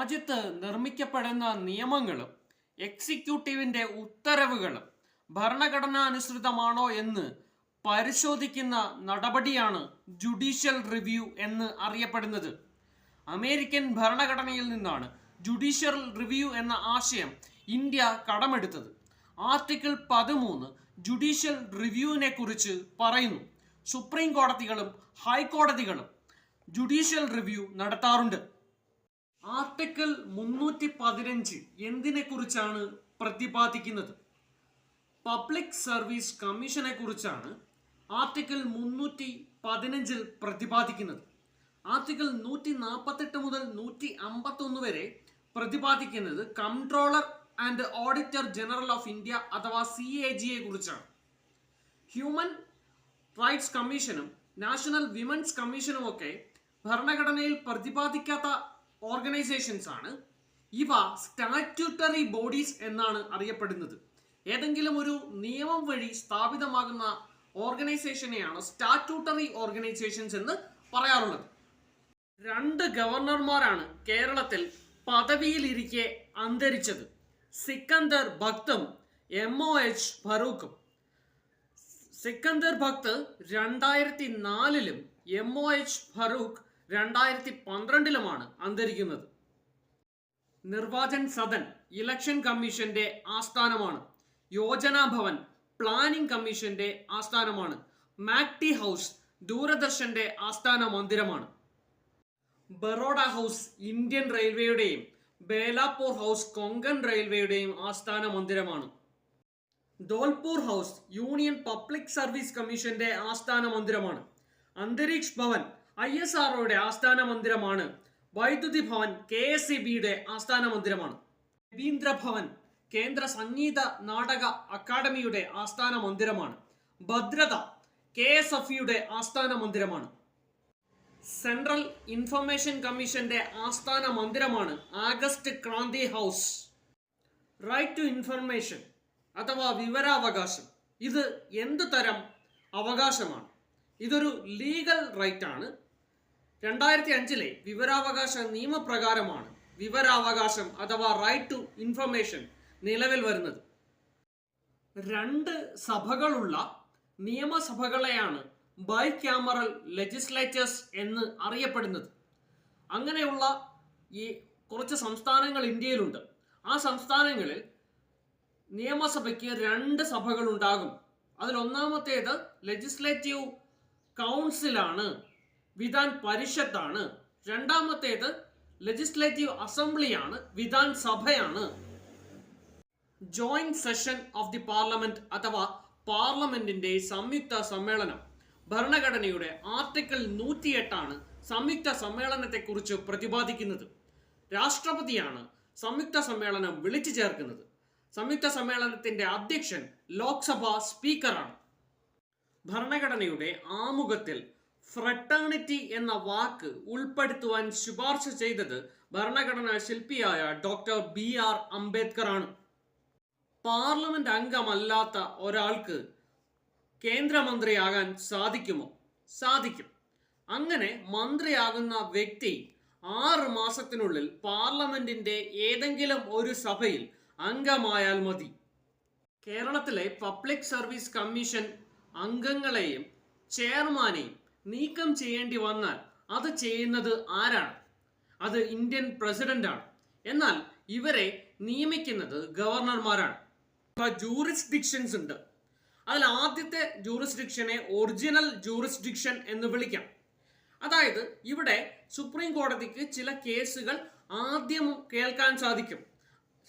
രാജ്യത്ത് നിർമ്മിക്കപ്പെടുന്ന നിയമങ്ങളും എക്സിക്യൂട്ടീവിന്റെ ഉത്തരവുകളും ഭരണഘടനാനുസൃതമാണോ എന്ന് പരിശോധിക്കുന്ന നടപടിയാണ് ജുഡീഷ്യൽ റിവ്യൂ എന്ന് അറിയപ്പെടുന്നത്. അമേരിക്കൻ ഭരണഘടനയിൽ നിന്നാണ് ജുഡീഷ്യൽ റിവ്യൂ എന്ന ആശയം ഇന്ത്യ കടമെടുത്തത്. ആർട്ടിക്കിൾ പതിമൂന്ന് ജുഡീഷ്യൽ റിവ്യൂവിനെ കുറിച്ച് പറയുന്നു. സുപ്രീം കോടതികളും ഹൈക്കോടതികളും ജുഡീഷ്യൽ റിവ്യൂ നടത്താറുണ്ട്. ആർട്ടിക്കിൾ മുന്നൂറ്റി പതിനഞ്ച് എന്തിനെ കുറിച്ചാണ് പ്രതിപാദിക്കുന്നത്? പബ്ലിക് സർവീസ് കമ്മീഷനെ കുറിച്ചാണ് ആർട്ടിക്കിൾ മുന്നൂറ്റി പതിനഞ്ചിൽ പ്രതിപാദിക്കുന്നത്. ആർട്ടിക്കിൾ നൂറ്റി നാൽപ്പത്തെട്ട് മുതൽ നൂറ്റി അമ്പത്തൊന്ന് വരെ പ്രതിപാദിക്കുന്നത് controller and auditor general of India അഥവാ സി എ ജിയെ കുറിച്ചാണ് ഹ്യൂമൻ റൈറ്റ്സ് കമ്മീഷനും നാഷണൽ വിമൻസ് കമ്മീഷനും ഒക്കെ ഭരണഘടനയിൽ പ്രതിപാദിക്കാത്ത ഓർഗനൈസേഷൻസ് ആണ്. ഇവ സ്റ്റാറ്റ്യൂട്ടറി ബോഡീസ് എന്നാണ് അറിയപ്പെടുന്നത്. ഏതെങ്കിലും ഒരു നിയമം വഴി സ്ഥാപിതമാകുന്ന ഓർഗനൈസേഷനെയാണ് സ്റ്റാറ്റ്യൂട്ടറി ഓർഗനൈസേഷൻസ് എന്ന് പറയാറുള്ളത്. രണ്ട് ഗവർണർമാരാണ് കേരളത്തിൽ പദവിയിലിരിക്കെ അന്തരിച്ചത്. സിക്കന്ദർ ഭക്തും എം ഒ എച്ച് ഫറൂഖും. സിക്കന്ദർ ഭക്ത് രണ്ടായിരത്തി നാലിലും എം ഒ എച്ച് ഫറൂഖ് രണ്ടായിരത്തി പന്ത്രണ്ടിലുമാണ് അന്തരിക്കുന്നത്. നിർവാചൻ സദൻ ഇലക്ഷൻ കമ്മീഷന്റെ ആസ്ഥാനമാണ്. യോജനാ ഭവൻ പ്ലാനിംഗ് കമ്മീഷന്റെ ആസ്ഥാനമാണ്. മാക്ടി ഹൗസ് ദൂരദർശന്റെ ആസ്ഥാന മന്ദിരമാണ്. ബറോഡ ഹൗസ് ഇന്ത്യൻ റെയിൽവേയുടെയും ബേലാപ്പൂർ ഹൗസ് കൊങ്കൺ റെയിൽവേയുടെയും ആസ്ഥാന മന്ദിരമാണ്. Dholpur house union public service കമ്മീഷന്റെ ആസ്ഥാന മന്ദിരമാണ്. അന്തരീക്ഷ് ഭവൻ ഐ എസ് ആർഒയുടെ ആസ്ഥാന മന്ദിരമാണ്. വൈദ്യുതി ഭവൻ കെ എസ് സി ബിയുടെ ആസ്ഥാന മന്ദിരമാണ്. രവീന്ദ്ര ഭവൻ കേന്ദ്ര സംഗീത നാടക അക്കാദമിയുടെ ആസ്ഥാന മന്ദിരമാണ്. ഭദ്രത കെ എസ് എഫ് യുടെ ആസ്ഥാന മന്ദിരമാണ്. സെൻട്രൽ ഇൻഫർമേഷൻ കമ്മീഷന്റെ ആസ്ഥാന മന്ദിരമാണ് August Kranti house. Right to information അഥവാ വിവരാവകാശം. ഇത് എന്ത് തരം അവകാശമാണ്? ഇതൊരു ലീഗൽ റൈറ്റ് ആണ് രണ്ടായിരത്തി അഞ്ചിലെ വിവരാവകാശ നിയമപ്രകാരമാണ് വിവരാവകാശം അഥവാ റൈറ്റ് ടു ഇൻഫർമേഷൻ നിലവിൽ വരുന്നത്. രണ്ട് സഭകളുള്ള നിയമസഭകളെയാണ് ബൈ ക്യാമറൽ ലെജിസ്ലേറ്റേഴ്സ് എന്ന് അറിയപ്പെടുന്നത്. അങ്ങനെയുള്ള ഈ കുറച്ച് സംസ്ഥാനങ്ങൾ ഇന്ത്യയിലുണ്ട്. ആ സംസ്ഥാനങ്ങളിൽ നിയമസഭയ്ക്ക് രണ്ട് സഭകളുണ്ടാകും. അതിലൊന്നാമത്തേത് ലെജിസ്ലേറ്റീവ് കൗൺസിലാണ് വിധാൻ പരിഷത്താണ്. രണ്ടാമത്തേത് ലെജിസ്ലേറ്റീവ് അസംബ്ലിയാണ് വിധാൻ സഭയാണ്. Joint session of the parliament അഥവാ പാർലമെന്റിന്റെ സംയുക്ത സമ്മേളനം. ഭരണഘടനയുടെ ആർട്ടിക്കിൾ നൂറ്റിയെട്ടാണ് സംയുക്ത സമ്മേളനത്തെക്കുറിച്ച് പ്രതിപാദിക്കുന്നത്. രാഷ്ട്രപതിയാണ് സംയുക്ത സമ്മേളനം വിളിച്ചു ചേർക്കുന്നത്. സംയുക്ത സമ്മേളനത്തിന്റെ അധ്യക്ഷൻ ലോക്സഭാ സ്പീക്കറാണ്. ഭരണഘടനയുടെ ആമുഖത്തിൽ ഫ്രട്ടേണിറ്റി എന്ന വാക്ക് ഉൾപ്പെടുത്തുവാൻ ശുപാർശ ചെയ്തത് ഭരണഘടനാ ശില്പിയായ ഡോക്ടർ ബി ആർ അംബേദ്കർ ആണ് പാർലമെന്റ് അംഗമല്ലാത്ത ഒരാൾക്ക് കേന്ദ്രമന്ത്രിയാകാൻ സാധിക്കുമോ? സാധിക്കും. അങ്ങനെ മന്ത്രിയാകുന്ന വ്യക്തി ആറ് മാസത്തിനുള്ളിൽ പാർലമെന്റിന്റെ ഏതെങ്കിലും ഒരു സഭയിൽ അംഗമായാൽ മതി. കേരളത്തിലെ പബ്ലിക് സർവീസ് കമ്മീഷൻ അംഗങ്ങളെയും ചെയർമാനെയും നീക്കം ചെയ്യേണ്ടി വന്നാൽ അത് ചെയ്യുന്നത് ആരാണ്? അത് ഇന്ത്യൻ പ്രസിഡന്റാണ് എന്നാൽ ഇവരെ നിയമിക്കുന്നത് ഗവർണർമാരാണ്. ജൂറിസ്ഡിക്ഷൻസ് ഉണ്ട്. അതിൽ ആദ്യത്തെ ജൂറിസ്ഡിക്ഷനെ ഒറിജിനൽ ജൂറിസ്ഡിക്ഷൻ എന്ന് വിളിക്കാം. അതായത് ഇവിടെ സുപ്രീം കോടതിക്ക് ചില കേസുകൾ ആദ്യം കേൾക്കാൻ സാധിക്കും.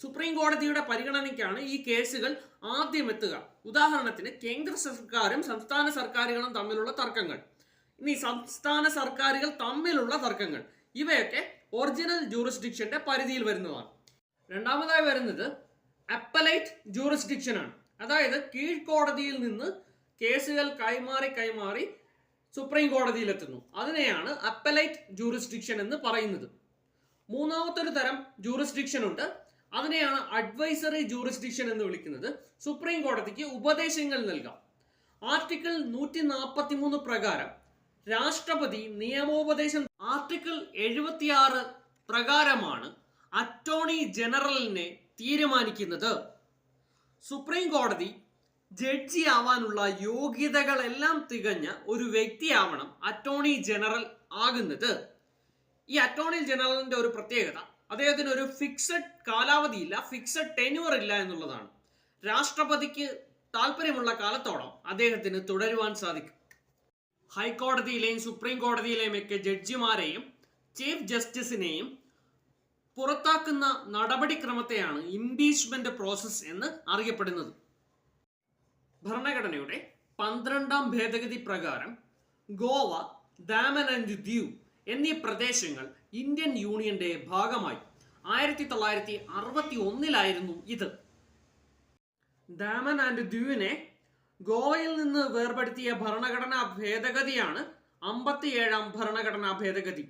സുപ്രീം കോടതിയുടെ പരിഗണനയ്ക്കാണ് ഈ കേസുകൾ ആദ്യം എത്തുക. ഉദാഹരണത്തിന് കേന്ദ്ര സർക്കാരും സംസ്ഥാന സർക്കാരുകളും തമ്മിലുള്ള തർക്കങ്ങൾ. ഇനി സംസ്ഥാന സർക്കാരുകൾ തമ്മിലുള്ള തർക്കങ്ങൾ. ഇവയൊക്കെ ഒറിജിനൽ ജൂറിസ്ഡിക്ഷന്റെ പരിധിയിൽ വരുന്നതാണ്. രണ്ടാമതായി വരുന്നത് അപ്പലൈറ്റ് ജൂറിസ്ഡിക്ഷൻ ആണ്. അതായത് കീഴ്ക്കോടതിയിൽ നിന്ന് കേസുകൾ കൈമാറി കൈമാറി സുപ്രീം കോടതിയിലെത്തുന്നു അതിനെയാണ് അപ്പലൈറ്റ് ജൂറിസ്ഡിക്ഷൻ എന്ന് പറയുന്നത്. മൂന്നാമത്തെ ഒരു തരം ജൂറിസ്ഡിക്ഷൻ ഉണ്ട്. അതിനെയാണ് അഡ്വൈസറി ജൂറിസ്ഡിക്ഷൻ എന്ന് വിളിക്കുന്നത്. സുപ്രീം കോടതിക്ക് ഉപദേശങ്ങൾ നൽകാം. ആർട്ടിക്കിൾ നൂറ്റി നാൽപ്പത്തി മൂന്ന് പ്രകാരം രാഷ്ട്രപതി നിയമോപദേശം ആർട്ടിക്കിൾ എഴുപത്തിയാറ് പ്രകാരമാണ് അറ്റോർണി ജനറലിനെ തീരുമാനിക്കുന്നത്. സുപ്രീം കോടതി ജഡ്ജി ആവാനുള്ള യോഗ്യതകളെല്ലാം തികഞ്ഞ ഒരു വ്യക്തിയാവണം അറ്റോർണി ജനറൽ ആകുന്നത്. ഈ അറ്റോർണി ജനറലിന്റെ ഒരു പ്രത്യേകത അദ്ദേഹത്തിന് ഒരു ഫിക്സഡ് കാലാവധിയില്ല ഫിക്സഡ് ടെന്യൂർ ഇല്ല എന്നുള്ളതാണ്. രാഷ്ട്രപതിക്ക് താല്പര്യമുള്ള കാലത്തോളം അദ്ദേഹത്തിന് തുടരുവാൻ സാധിക്കും. ഹൈക്കോടതിയിലെയും സുപ്രീം കോടതിയിലെയും ഒക്കെ ജഡ്ജിമാരെയും ചീഫ് ജസ്റ്റിസിനെയും പുറത്താക്കുന്ന നടപടിക്രമത്തെയാണ് ഇംപീച്ച്മെന്റ് പ്രോസസ് എന്ന് അറിയപ്പെടുന്നത്. ഭരണഘടനയുടെ പന്ത്രണ്ടാം ഭേദഗതി പ്രകാരം ഗോവ ദാമൻ ആൻഡ് ദ്യൂ എന്നീ പ്രദേശങ്ങൾ ഇന്ത്യൻ യൂണിയന്റെ ഭാഗമായി. ആയിരത്തി തൊള്ളായിരത്തി അറുപത്തി ഒന്നിലായിരുന്നു ഇത്. ദാമൻ ആൻഡ് ദ്യൂവിനെ ഗോവയിൽ നിന്ന് വേർപെടുത്തിയ ഭരണഘടനാ ഭേദഗതിയാണ് അമ്പത്തിയേഴാം ഭരണഘടനാ ഭേദഗതി.